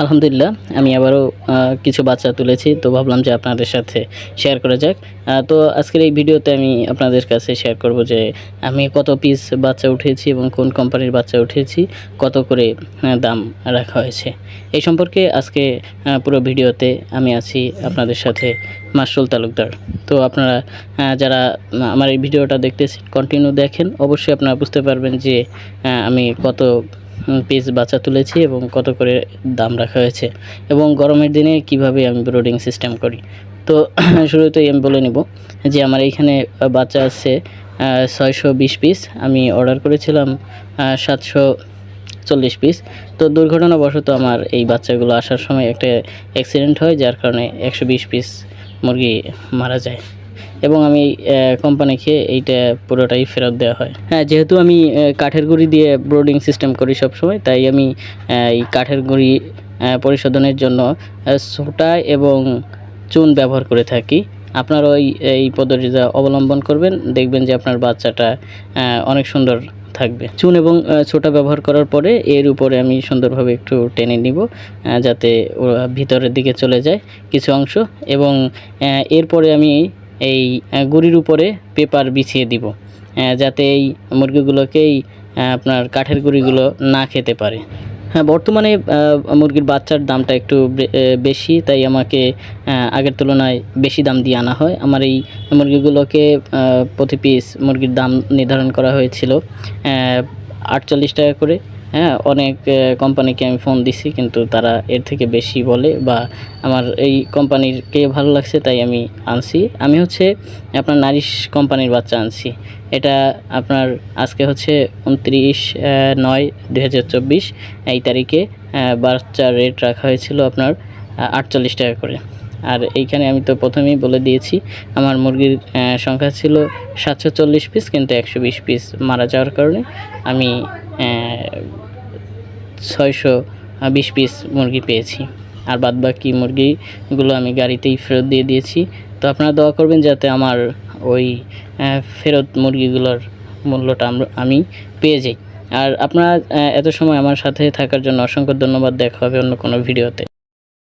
আলহামদুলিল্লাহ, আমি আবারও কিছু বাচ্চা তুলেছি, তো ভাবলাম যে আপনাদের সাথে শেয়ার করা যাক। তো আজকের এই ভিডিওতে আমি আপনাদের কাছে শেয়ার করব যে আমি কত পিস বাচ্চা উঠিয়েছি এবং কোন কোম্পানির বাচ্চা উঠিয়েছি, কত করে দাম রাখা হয়েছে। এই সম্পর্কে আজকে পুরো ভিডিওতে আমি আছি আপনাদের সাথে মাসুল তালুকদার। তো আপনারা যারা আমার এই ভিডিওটা দেখতেছেন কন্টিনিউ দেখেন, অবশ্যই আপনারা বুঝতে পারবেন যে আমি কত পিস বাচ্চা তুলেছি এবং কত করে দাম রাখা হয়েছে এবং গরমের দিনে কীভাবে আমি ব্রোডিং সিস্টেম করি। তো শুরুতেই আমি বলে নিব যে আমার এইখানে বাচ্চা আছে ছয়শো বিশ পিস আমি অর্ডার করেছিলাম সাতশো চল্লিশ পিস তো দুর্ঘটনাবশত আমার এই বাচ্চাগুলো আসার সময় একটা অ্যাক্সিডেন্ট হয়, যার কারণে একশো বিশ পিস মুরগি মারা যায়। এবং আমি কোম্পানিকে এইটা পুরোটাই ফেরত দেওয়া হয়। হ্যাঁ যেহেতু আমি কাঠের গুঁড়ি দিয়ে ব্রোডিং সিস্টেম করি সব সময় তাই আমি এই কাঠের গুঁড়ি পরিশোধনের জন্য সোটা এবং চুন ব্যবহার করে থাকি। আপনারা ওই, এই পদ্ধতিটা অবলম্বন করবেন, দেখবেন যে আপনার বাচ্চাটা অনেক সুন্দর থাকবে। চুন এবং ছোটা ব্যবহার করার পরে এর উপরে আমি সুন্দরভাবে একটু টেনে নিব যাতে ভিতরের দিকে চলে যায় কিছু অংশ এবং এরপরে আমি এই গুঁড়ির উপরে পেপার বিছিয়ে দিব যাতে এই মুরগিগুলোকেই আপনার কাঠের গুঁড়িগুলো না খেতে পারে। হ্যাঁ বর্তমানে মুরগির বাচ্চার দামটা একটু বেশি, তাই আমাকে আগের তুলনায় বেশি দাম দিয়ে আনা হয়। আমার এই মুরগিগুলোকে প্রতি পিস মুরগির দাম নির্ধারণ করা হয়েছিল আটচল্লিশ টাকা করে। হ্যাঁ অনেক কোম্পানিকে আমি ফোন দিছি, কিন্তু তারা এর থেকে বেশি বলে বা আমার এই কোম্পানিরকে ভালো লাগছে তাই আমি আনছি। আমি হচ্ছে আপনার নারিশ কোম্পানির বাচ্চা আনছি। এটা আপনার আজকে হচ্ছে উনত্রিশ নয় চব্বিশ। এই তারিখে বাচ্চার রেট রাখা হয়েছিল আপনার আটচল্লিশ টাকা করে। আর এইখানে আমি তো প্রথমেই বলে দিয়েছি, আমার মুরগির সংখ্যা ছিল সাতশো চল্লিশ পিস কিন্তু একশো বিশ পিস মারা যাওয়ার কারণে আমি ছয়শো বিশ পিস মুরগি পেয়েছি। আর বাদ বাকি মুরগিগুলো আমি গাড়িতেই ফেরত দিয়ে দিয়েছি। তো আপনারা দোয়া করবেন যাতে আমার ওই ফেরত মুরগিগুলোর মূল্যটা আমরা, আমি পেয়ে যাই। আর আপনারা এত সময় আমার সাথে থাকার জন্য অসংখ্য ধন্যবাদ। দেখা হবে অন্য কোনো ভিডিওতে।